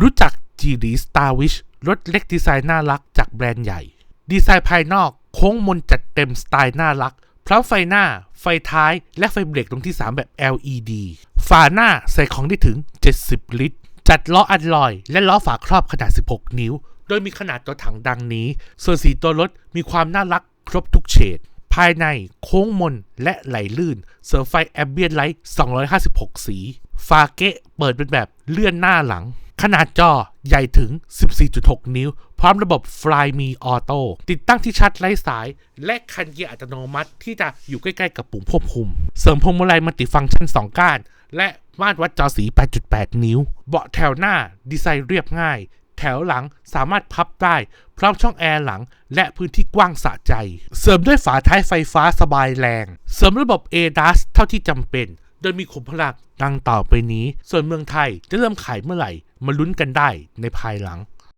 รู้จัก g ีรี Starwish รถเล็กดีไซน์น่ารักจากแบรนด์ใหญ่ ดีไซน์ภายนอกโค้งมนจัดเต็มสไตล์น่ารักพร้อมไฟหน้า ไฟท้าย และไฟเบรกตรงที่ 3 แบบ LED ฝาหน้าใส่ของได้ถึง 70 ลิตร จัดล้ออัลลอย และล้อฝาครอบขนาด 16 นิ้ว โดยมีขนาดตัวถังดังนี้ ส่วนสีตัวรถมีความน่ารักครบทุกเฉด ภายในโค้งมนและไหลลื่น เสริมไฟแอมเบียนไลท์ 256 สี ฝาเกะเปิดเป็นแบบเลื่อนหน้าหลัง ขนาดจอใหญ่ถึง 14.6 นิ้ว พร้อมระบบ Fly Me Auto ติดตั้งที่ชาร์จไร้สาย และคันเกียร์อัตโนมัติที่จะอยู่ใกล้ๆกับปุ่มควบคุม เสริมพวงมาลัยมัลติฟังก์ชัน 2 ก้าน และมาตรวัดจอสี 8.8 นิ้ว เบาะแถวหน้า ดีไซน์เรียบง่าย แถวหลังสามารถพับได้ พร้อมช่องแอร์หลัง และพื้นที่กว้างสะใจ เสริมด้วยฝาท้ายไฟฟ้าสบายแรง เสริมระบบ ADAS เท่าที่จำเป็น โดยมีขุมพลังดังต่อไปนี้ ส่วนเมืองไทยจะเริ่มขายเมื่อไหร่ มาลุ้นกันได้ในภายหลัง